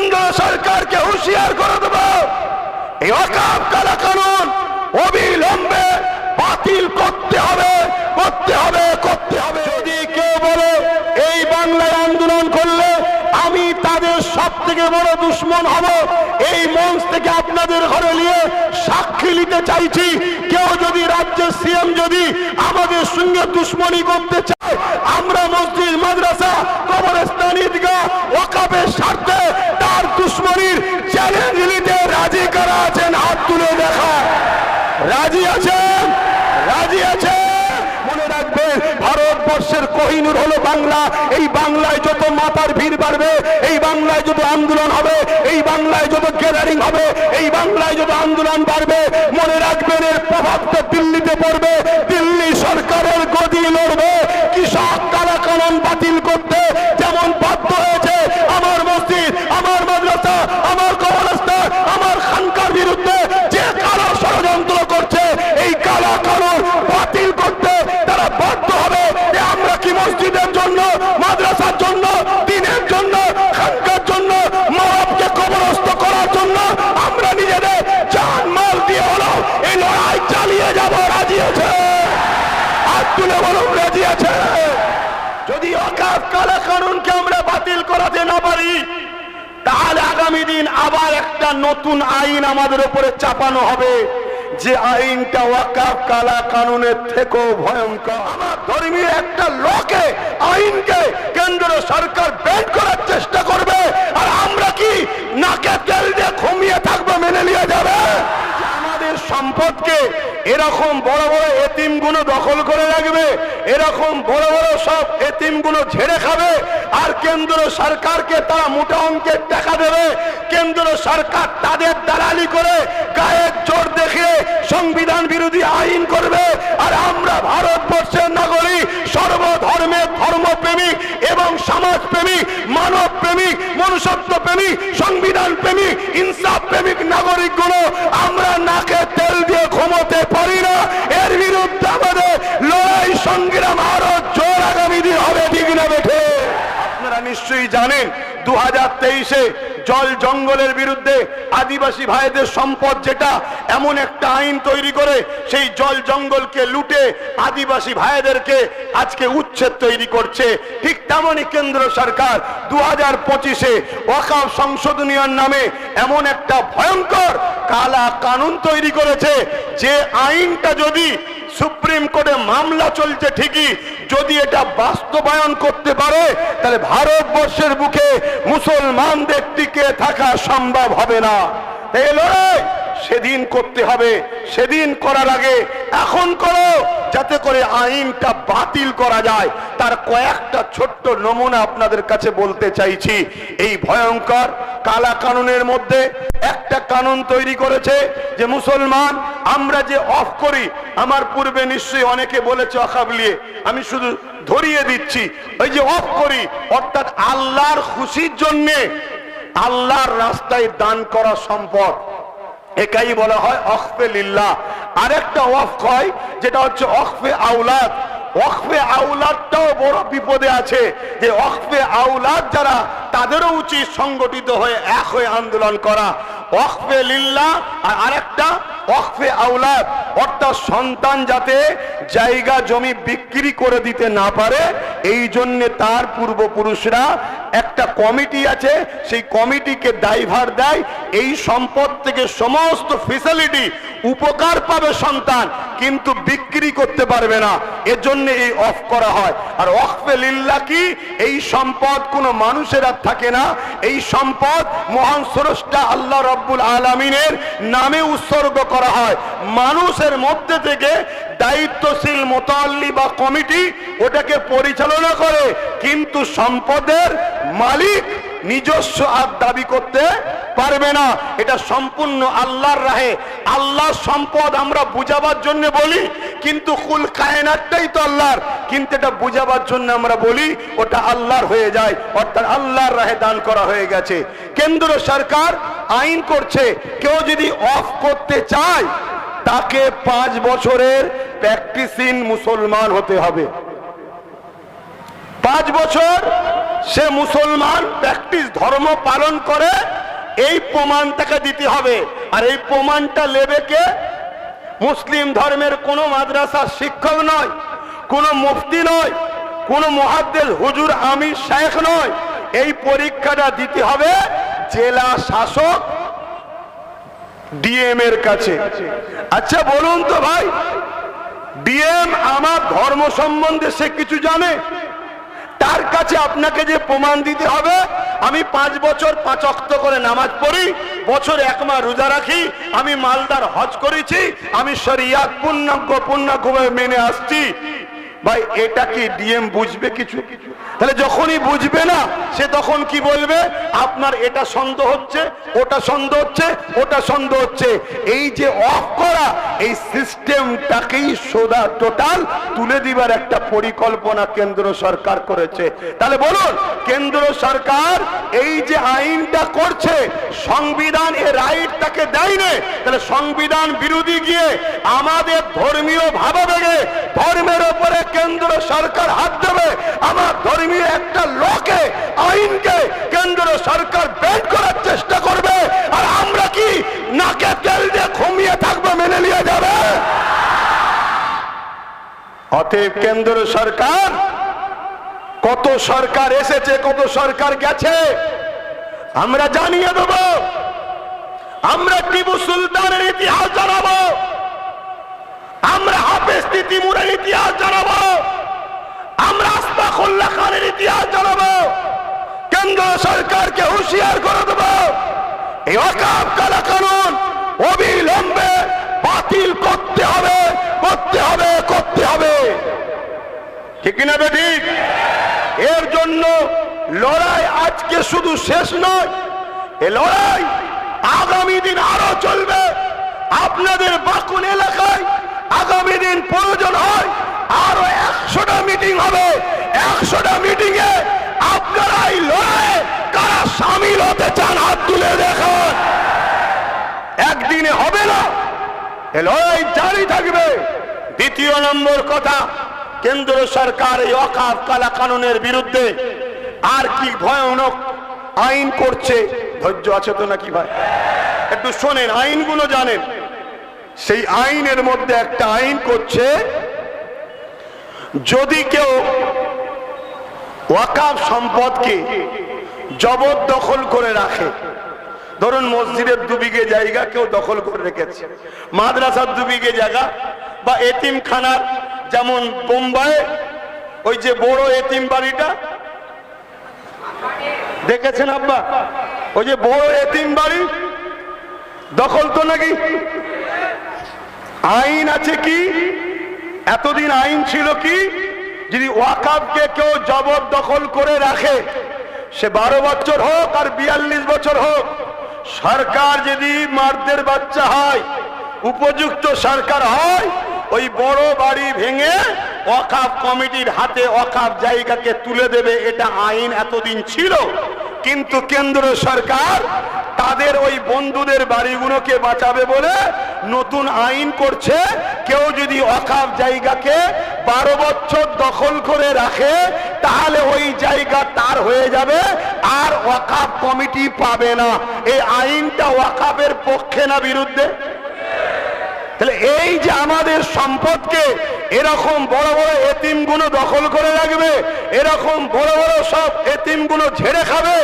কেন্দ্র সরকারকে হুঁশিয়ার করে দেব। এই অকাপ কালা কানুন অবিলম্বে বাতিল করতে হবে করতে হবে করতে হবে। যদি কেউ বলে, এই বাংলায় আন্দোলন করলে আমি তাদের সব থেকে বড় দুশ্মন হব এই মঞ্চ থেকে আপনাদের ঘরে নিয়ে সাক্ষী নিতে চাইছি। কেউ যদি রাজ্যের সিএম যদি আমাদের সঙ্গে দুশ্মনী করতে চায়, আমরা মসজিদ, মাদ্রাসা, কবরস্থান, ঈদগাহ ওকাবের স্বার্থে তার দুশ্মনীর চ্যালেঞ্জ নিতে রাজি করা আছেন হাত তুলে দেখা রাজি আছেন রাজি আছেন মনে রাখবেন ভারতবর্ষের কোহিনুর হলো বাংলা। এই বাংলায় যত মাতার ভিড় বাড়বে, এই বাংলায় যত আন্দোলন হবে, এই বাংলায় যত গ্যাদারিং হবে, এই বাংলায় যত আন্দোলন বাড়বে, মনে রাখবেন এর প্রভাব তো দিল্লিতে পড়বে, দিল্লি সরকারের গদি লড়বে কৃষক কালা কানুন বাতিল করতে যেমন বাধ্য হয়েছে আমার মসজিদ আমার মাদ্রাসা আমার কবরস্থান আমার খানকার বিরুদ্ধে যে কালো ষড়যন্ত্র করছে এই কালা কানুন বাতিল করতে তারা বাধ্য হবে যে আমরা কি মসজিদের জন্য মাদ্রাসার জন্য দিনের জন্য খানকার জন্য মাওয়াবকে কবরস্থ করার জন্য আমরা নিজেদের জান মাল দিয়ে হলো এই লড়াই চালিয়ে যাব রাজি আছে হাত তুলে বলুন রাজি আছে যদি অকাপ কালা কানুনকে আমরা বাতিল করাতে না পারি তাহলে আগামী দিন আবার একটা নতুন আইন আমাদের উপরে চাপানো হবে। যে আইনটা ওয়াকাফ, কালা কানুনের থেকেও ভয়ঙ্কর। আমার ধর্মীয় একটা লোকে আইনকে কেন্দ্র সরকার ব্যান করার চেষ্টা করবে, আর আমরা কি নাকে তেল দিয়ে ঘুমিয়ে থাকব মেনে নিয়ে যাবে? সম্পদকে এরকম বড় বড় এতিমগুলো দখল করে রাখবে, এরকম বড় বড় সব এতিমগুলো ঝেড়ে খাবে, আর কেন্দ্র সরকারকে তারা মোটা অঙ্কের টাকা দেবে, কেন্দ্র সরকার তাদের দালালি করে গায়ের জোর দেখিয়ে সংবিধান বিরোধী আইন করবে, আর আমরা ভারতবর্ষের নাগরিক, সর্বধর্মের ধর্মপ্রেমিক এবং সমাজ প্রেমিক মানব প্রেমিক মনুষ্যত্ব প্রেমিক সংবিধান প্রেমিক ইনসাফ প্রেমিক নাগরিকগুলো আমরা নাকে তেল দিয়ে ঘুমোতে পারি না। এর বিরুদ্ধে আমাদের লড়াই সংগ্রাম আরও জোর আগামী দিন হবে, ঠিক না বেঠে? আপনারা নিশ্চয়ই জানেন দু হাজার তেইশে জল জঙ্গলের বিরুদ্ধে আদিবাসী ভাইদের সম্পদ যেটা, এমন একটা আইন তৈরি করে সেই জল জঙ্গলকে লুটে আদিবাসী ভাইদেরকে আজকে উচ্ছেদ তৈরি করছে। ঠিক তেমনই কেন্দ্র সরকার দু হাজার পঁচিশে ওয়াকাফ সংশোধনীয়র নামে এমন একটা ভয়ঙ্কর কালা কানুন তৈরি করেছে। যে আইনটা যদি সুপ্রিম কোর্টে মামলা চলছে ঠিকই। যদি এটা বাস্তবায়ন করতে পারে, তাহলে ভারতবর্ষের বুকে মুসলমানদের টিকে থাকা সম্ভব হবে না। এই লড়াই! সেদিন করতে হবে, সেদিন করার আগে এখন করো, যাতে করে আইনটা বাতিল করা যায়। তার কয়েকটা ছোট্ট নমুনা আপনাদের কাছে বলতে চাইছি। এই ভয়ঙ্কর কালা কানুনের মধ্যে একটা কানুন তৈরি করেছে যে মুসলমান, আমরা যে অফ করি, আমার পূর্বে নিশ্চয়ই অনেকে বলেছে অখাবলিয়ে আমি শুধু ধরিয়ে দিচ্ছি। ওই যে অফ করি, অর্থাৎ আল্লাহর খুশির জন্যে আল্লাহর রাস্তায় দান করা সম্পদ। একাই বলা হয় অখফে লিল্লাহ। আরেকটা অফ হয়, যেটা হচ্ছে অখফে আউলাদ অখফে আউলাদটাও বড় বিপদে আছে যে অখফে আউলাদ যারা, তাদেরও উচিত সংগঠিত হয়ে এক হয়ে আন্দোলন করা। অখফে লিল্লা আর আরেকটা অখফে আউলাদ অর্থাৎ সন্তান যাতে জায়গা জমি বিক্রি করে দিতে না পারে, এই জন্যে তার পূর্বপুরুষরা একটা কমিটি আছে, সেই কমিটিকে দায়ভার দেয়। এই সম্পদ থেকে সমস্ত ফেসিলিটি উপকার পাবে সন্তান, কিন্তু বিক্রি করতে পারবে না। এর জন্য এই অফ করা হয়। আর অফে লিল্লা কি? এই সম্পদ কোনো মানুষের আর থাকে না। এই সম্পদ মহান স্রষ্টা আল্লাহ রব্বুল আলমিনের নামে উৎসর্গ করা হয়। মানুষের মধ্যে থেকে দায়িত্বশীল, মোতাল্লি বা কমিটি ওটাকে পরিচালনা করে। কিন্তু সম্পদের মালিক নিজস্ব আর দাবি করতে পারবে না। এটা সম্পূর্ণ আল্লাহর রাহে। আল্লাহর সম্পদ আমরা বুঝাবার জন্য বলি, কিন্তু কুল কায়নাতটাই তো আল্লাহর। কিন্তু এটা বুঝাবার জন্য আমরা বলি, ওটা আল্লাহর হয়ে যায়, অর্থাৎ আল্লাহর রাহে দান করা হয়ে গেছে। কেন্দ্র সরকার আইন করছে, কেউ যদি অফ করতে চায়, তাকে পাঁচ বছরের প্র্যাকটিসিং মুসলমান হতে হবে। পাঁচ বছর সে মুসলমান প্র্যাকটিস ধর্ম পালন করে এই প্রমাণ তাকে দিতে হবে। আর এই প্রমাণটা নেবে কে? মুসলিম ধর্মের কোনো মাদ্রাসার শিক্ষক নয়, কোনো মুফতি নয়, কোনো মহাদ্দেল হুজুর, আমির শেখ নয়। এই পরীক্ষাটা দিতে হবে জেলা শাসক ডিএম এর কাছে। আচ্ছা বলুন তো ভাই, ডিএম আমার ধর্ম সম্বন্ধে সে কিছু জানে? তার কাছে আপনাকে যে প্রমাণ দিতে হবে? আমি পাঁচ বছর পাঁচ অক্ত করে নামাজ পড়ি, বছর এক মাস রোজা রাখি, আমি মালদার হজ করেছি, আমি শরিয়াত পূর্ণাঙ্গ পূর্ণাঙ্গভাবে মেনে আসছি। ভাই, এটা কি ডিএম বুঝবে কিছু? তাহলে যখনই বুঝবে না, সে তখন কি বলবে? আপনার এটা সন্দেহ হচ্ছে, ওটা সন্দেহ হচ্ছে, ওটা সন্দেহ হচ্ছে। এই যে অফ করা, এই সিস্টেমটাকেই সোদা টোটাল তুলে দিবার একটা পরিকল্পনা কেন্দ্র সরকার করেছে। তাহলে বলুন, কেন্দ্র সরকার এই যে আইনটা করছে, সংবিধান এ রাইট তাকে দেয়নি, তাহলে সংবিধান বিরোধী গিয়ে আমাদের ধর্মীয় ভাবাবেগে, ধর্মের ওপরে কেন্দ্র সরকার হাত দেবে, আমার ধর্মীয় একটা লোকে আইনকে কেন্দ্র সরকার ব্যান করার চেষ্টা করবে, আর আমরা কি নাকে তেল দিয়ে ঘুমিয়ে থাকব মেনে নিয়ে যাবে? অতএব কেন্দ্র সরকার, কত সরকার এসেছে, কত সরকার গেছে, আমরা জানিয়ে দেব, আমরা টিপু সুলতানের ইতিহাস জানাব। আমরা হাফেজ তিতিমুরের ইতিহাস জানাব। আমরা আস্তাকুল্লাহ খানের ইতিহাস জানাব। কেন্দ্র সরকারকে হুঁশিয়ার করে দেব। এই অকাপ কালা কানুন অবিলম্বে বাতিল করতে হবে করতে হবে করতে হবে। ঠিক কিনা ঠিক এর জন্য লড়াই আজকে শুধু শেষ নয়, এ লড়াই আগামী দিন আরও চলবে। আপনাদের বাকুন এলাকায় আগামী দিন প্রয়োজন হয়, আরও একশোটা মিটিং হবে। একশোটা মিটিং এ আপনারা এই লড়াইয়ে কারা সামিল হতে চান হাত তুলে দেখুন। একদিনে হবে না লড়াই জারি থাকবে। দ্বিতীয় নম্বর কথা, কেন্দ্র সরকার এই অকাপ কালা কানুনের বিরুদ্ধে আর কি ভয়ানক আইন করছে? ধৈর্য আছে তো নাকি ভাই? একটু শোনেন, আইনগুলো জানেন। সেই আইনের মধ্যে একটা আইন করছে, যদি কেউ ওয়াকাফ সম্পদকে জবরদখল করে রাখে, ধরুন মসজিদের দুবিঘে জায়গা কেউ দখল করে রেখেছে, মাদ্রাসার দুবিঘে জায়গা বা এতিম খানার যেমন বোম্বাই, ওই যে বড় এতিম বাড়িটা, দেখেছেন আব্বা? ওই যে বড় এতিম বাড়ি, দখল তো নাকি? আইন আছে কি? এতদিন আইন ছিল কি? যদি ওয়াকাবকে কেউ জবরদখল করে রাখে, সে বারো বছর হোক আর বিয়াল্লিশ বছর হোক, সরকার যদি মারদের বাচ্চা হয়, উপযুক্ত সরকার হয়, ওই বড় বাড়ি ভেঙে অকাপ কমিটির হাতে অকাপ জায়গাকে তুলে দেবে, এটা আইন এতদিন ছিল। কিন্তু কেন্দ্র সরকার তাদের ওই বন্ধুদের বাড়িগুলোকে বাঁচাবে বলে নতুন আইন করছে। কেউ যদি অকাপ জায়গাকে বারো বছর দখল করে রাখে, তাহলে ওই জায়গা তার হয়ে যাবে, আর ওয়াকাপ কমিটি পাবে না। এই আইনটা ওয়াকাপের পক্ষে না বিরুদ্ধে? তাহলে এই যে আমাদের সম্পদকে এরকম বড় বড় এতিমগুলো দখল করে রাখবে, এরকম বড় বড় সব এতিমগুলো ঝেড়ে খাবে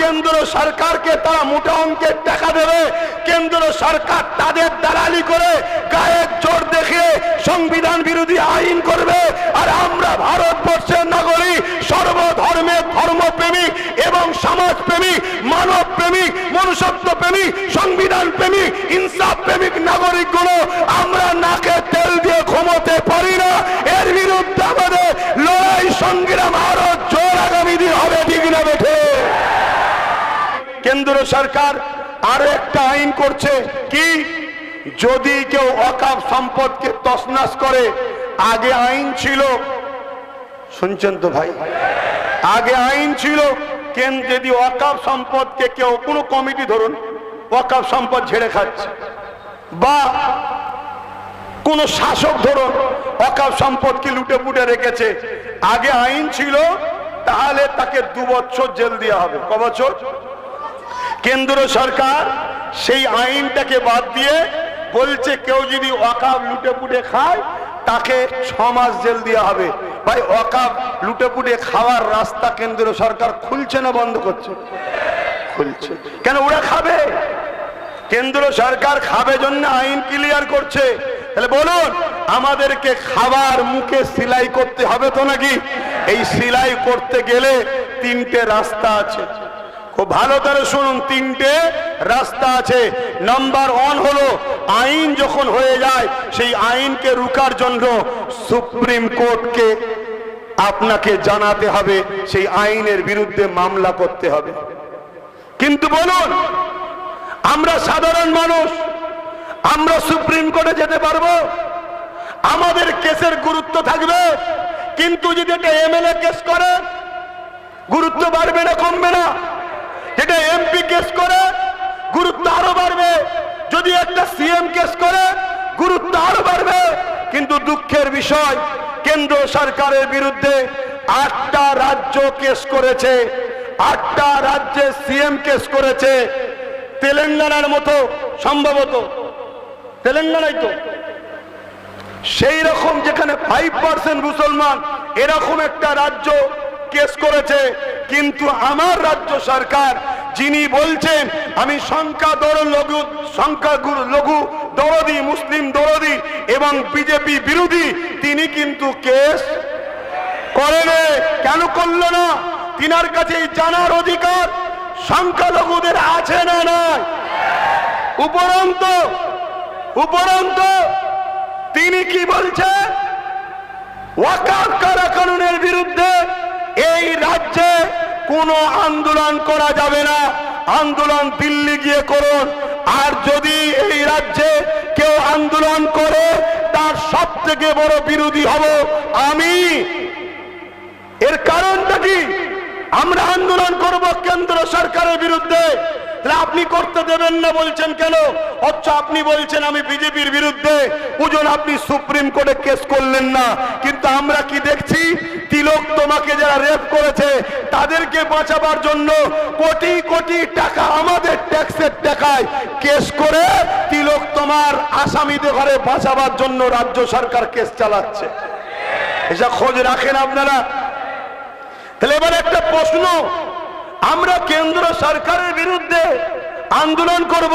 কেন্দ্র সরকারকে তারা মোটা অঙ্কের টাকা দেবে। কেন্দ্র সরকার তাদের দালালি করে গায়ের জোর দেখে সংবিধান বিরোধী আইন করবে। আর আমরা ভারতবর্ষের নাগরিক সর্বধর্মের ধর্মপ্রেমিক এবং সমাজপ্রেমিক মানব প্রেমিক মনুষ্যত্ব প্রেমিক সংবিধান প্রেমিক ইনসাফ প্রেমিক নাগরিকগুলো আমরা নাকে তেল দিয়ে ঘুমোতে পারি না। এর বিরুদ্ধে আমাদের লড়াই, সংগ্রাম আরও জোর আগামী দিন হবে, ঠিক না, বেঠে? কেন্দ্র সরকার আরও একটা আইন করছে কি? যদি কেউ অকাপ সম্পদকে তসনাস করে, আগে আইন ছিল, শুনছেন তো ভাই, আগে আইন ছিল, কেন যদি অকাপ সম্পদকে কেউ, কোনো কমিটি ধরুন ওয়াকাফ সম্পদ ঝেড়ে খাচ্ছে, বা কোন শাসক ধরুন ওয়াকাফ সম্পদকে লুটে পুটে রেখেছে, আগে আইন ছিল, তাহলে তাকে দু বছর জেল দেওয়া হবে, ক বছর? কেন্দ্র সরকার সেই আইনটাকে বাদ দিয়ে বলছে কেউ যদি ওয়াকাব লুটে পুটে খায়, তাকে ছ মাস জেল দেওয়া হবে। ভাই, ওয়াকাব লুটে পুটে খাওয়ার রাস্তা কেন্দ্র সরকার খুলছে না বন্ধ করছে? খুলছে। কেন ওরা খাবে? কেন্দ্র সরকার খাবে জন্য আইন ক্লিয়ার করছে। তাহলে বলুন, আমাদেরকে খাবার মুখে সিলাই করতে হবে তো নাকি? এই সিলাই করতে গেলে তিনটে রাস্তা আছে। খুব ভালো করে শুনুন, তিনটে রাস্তা আছে। নাম্বার ওয়ান হলো, আইন যখন হয়ে যায়, সেই আইনকে রুকার জন্য সুপ্রিম কোর্টকে আপনাকে জানাতে হবে, সেই আইনের বিরুদ্ধে মামলা করতে হবে। কিন্তু বলুন, আমরা সাধারণ মানুষ, আমরা সুপ্রিম কোর্টে যেতে পারব? আমাদের কেসের গুরুত্ব থাকবে, কিন্তু যদি এটা এমএলএ কেস করে, গুরুত্ব বাড়বে না, কমবে না। যেটা এমপি কেস করে, গুরুত্ব আরও বাড়বে। যদি একটা সিএম কেস করে, গুরুত্ব আরও বাড়বে। কিন্তু দুঃখের বিষয়, কেন্দ্র সরকারের বিরুদ্ধে আটটা রাজ্য কেস করেছে। আটটা রাজ্যে সিএম কেস করেছে। তেলেঙ্গানার মতো, সম্ভবত। তেলেঙ্গানায় তো। সেই রকম যেখানে ফাইভ পার্সেন্ট মুসলমান, এরকম একটা রাজ্য কেস করেছে। কিন্তু আমার রাজ্য সরকার, যিনি বলছেন, আমি সংখ্যা দর লঘু সংখ্যা লঘু দরদি, মুসলিম দরদি এবং বিজেপি বিরোধী, তিনি কিন্তু কেস করেন। কেন করল না? তিনার কাছে জানার অধিকার, সংখ্যালঘুদের আছে না নয় উপরন্ত উপরন্ত, তিনি কি বলছে ওয়াকাফ কারা কানুনের বিরুদ্ধে এই রাজ্যে কোনো আন্দোলন করা যাবে না। আন্দোলন দিল্লি গিয়ে করুন। আর যদি এই রাজ্যে কেউ আন্দোলন করে, তার সব থেকে বড় বিরোধী হব আমি। এর কারণটা কি? আমরা আন্দোলন করব কেন্দ্র সরকারের বিরুদ্ধে। তাহলে আপনি করতে দেবেন না বলছেন কেন? অথচ আপনি বলছেন আমি বিজেপির বিরুদ্ধে ওজন আপনি সুপ্রিম কোর্টে কেস করলেন না। কিন্তু আমরা কি দেখছি? তিলক তোমাকে যারা রেপ করেছে, তাদেরকে বাঁচাবার জন্য কোটি কোটি টাকা আমাদের ট্যাক্সের টাকায় কেস করে তিলক তোমার আসামিদের ঘরে বাঁচাবার জন্য রাজ্য সরকার কেস চালাচ্ছে। এসব খোঁজ রাখেন আপনারা। তাহলে এবার একটা প্রশ্ন আমরা কেন্দ্র সরকারের বিরুদ্ধে আন্দোলন করব,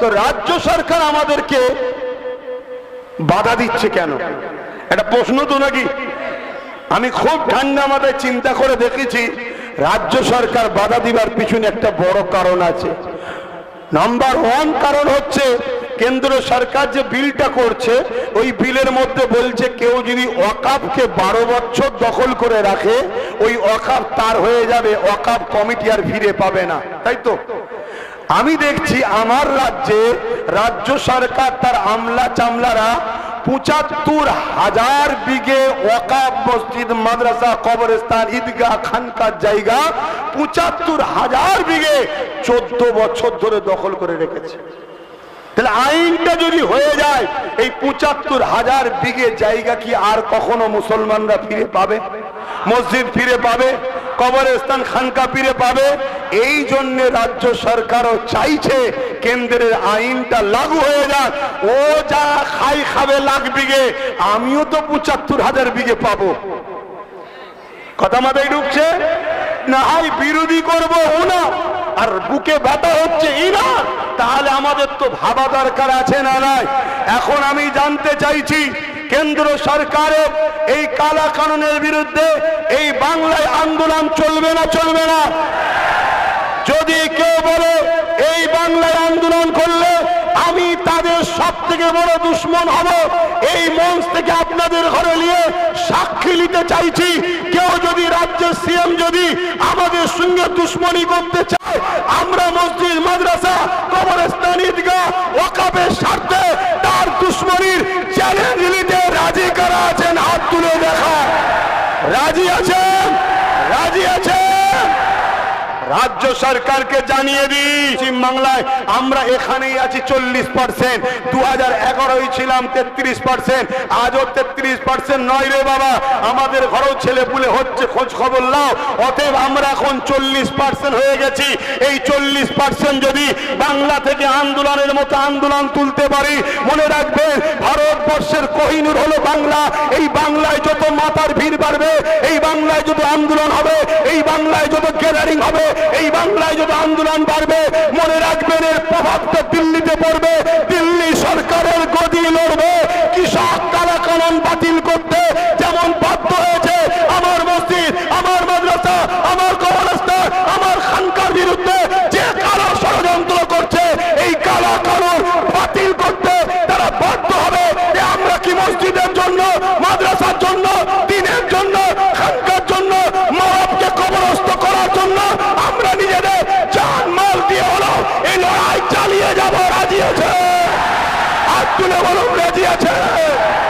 তো রাজ্য সরকার আমাদেরকে বাধা দিচ্ছে কেন? এটা প্রশ্ন তো নাকি? আমি খুব ঠান্ডা মাথায় চিন্তা করে দেখেছি, রাজ্য সরকার বাধা দিবার পিছনে একটা বড় কারণ আছে। নাম্বার ওয়ান কারণ হচ্ছে কেন্দ্র সরকার যে বিলটা করছে, ওই বিলের মধ্যে বলছে কেউ যদি অকাপকে বারো বছর দখল করে রাখে, ওই অকাপ তার হয়ে যাবে, অকাপ কমিটি আর ফিরে পাবে না। তাই তো? আমি দেখছি আমার রাজ্যে রাজ্য সরকার তার আমলা চামলারা পঁচাত্তর হাজার বিঘে ওয়াকাব মসজিদ, মাদ্রাসা, কবরস্থান, ঈদগাহ, খানকার জায়গা পঁচাত্তর হাজার বিঘে চোদ্দ বছর ধরে দখল করে রেখেছে। তাহলে আইনটা যদি হয়ে যায়, এই পঁচাত্তর হাজার বিঘে জায়গা কি আর কখনো মুসলমানরা ফিরে পাবে? মসজিদ ফিরে পাবে? কবরস্থান, খানকা ফিরে পাবে? এই জন্য রাজ্য সরকারও চাইছে কেন্দ্রের আইনটা লাগু হয়ে যাক। ও যা খাই খাবে লাখ বিঘে, আমিও তো পঁচাত্তর হাজার বিঘে পাবো। কথা মাথায় ঢুকছে? না হয় বিরোধী করব ওনা আর বুকে ব্যথা হচ্ছে ইনা তাহলে আমাদের তো ভাবা দরকার আছে না নাই? এখন আমি জানতে চাইছি, কেন্দ্র সরকারের এই কালা কানুনের বিরুদ্ধে এই বাংলায় আন্দোলন চলবে না চলবে না? যদি কেউ বলে, এই বাংলায় আন্দোলন করলে আমি তাদের সব থেকে বড় দুশ্মন হব এই মঞ্চ থেকে আপনাদের ঘরে নিয়ে সাক্ষী নিতে চাইছি। কেউ যদি রাজ্যের সিএম যদি আমাদের সঙ্গে দুশ্মনী করতে চায় আমরা মসজিদ মাদ্রাসা কবরস্থান ঈদগাহ ওকাবের স্বার্থে তার দুশ্মনীর চ্যালেঞ্জ নিতে রাজি করা আছেন হাত তুলে দেখা রাজি আছেন রাজি আছেন রাজ্য সরকারকে জানিয়ে দিই পশ্চিম বাংলায় আমরা এখানেই আছি চল্লিশ পার্সেন্ট দু হাজার এগারোই ছিলাম তেত্রিশ পার্সেন্ট আজও তেত্রিশ পার্সেন্ট নয় রে বাবা। আমাদের ঘরেও ছেলে পুলে হচ্ছে, খোঁজ খবর নাও। অতএব আমরা এখন চল্লিশ পার্সেন্ট হয়ে গেছি। এই চল্লিশ পার্সেন্ট যদি বাংলা থেকে আন্দোলনের মতো আন্দোলন তুলতে পারি, মনে রাখবেন, ভারতবর্ষের কোহিনুর হলো বাংলা। এই বাংলায় যত মাতার ভিড় বাড়বে, এই বাংলায় যত আন্দোলন হবে, এই বাংলায় যত গ্যাদারিং হবে, এই বাংলায় যত আন্দোলন বাড়বে, মনে রাখবেন এর প্রভাবটা দিল্লিতে পড়বে। দিল্লি সরকারের গদি লড়বে, কৃষক কালা কানুন বাতিল করতে যেমন বাধ্য হয়েছে আমার মসজিদ, আমার মাদ্রাসা, আমার কবরস্থান, আমার খানকার বিরুদ্ধে যে কালো ষড়যন্ত্র করছে, এই কালা কানুন বাতিল করতে তারা বাধ্য হবে আমরা কি মসজিদের জন্য, মাদ্রাসার জন্য, দিনের জন্য খানকার জন্য মানবকে কবরস্থ করার জন্য আমরা নিজেদের জান মাল দিয়ে হলো এই লড়াই চালিয়ে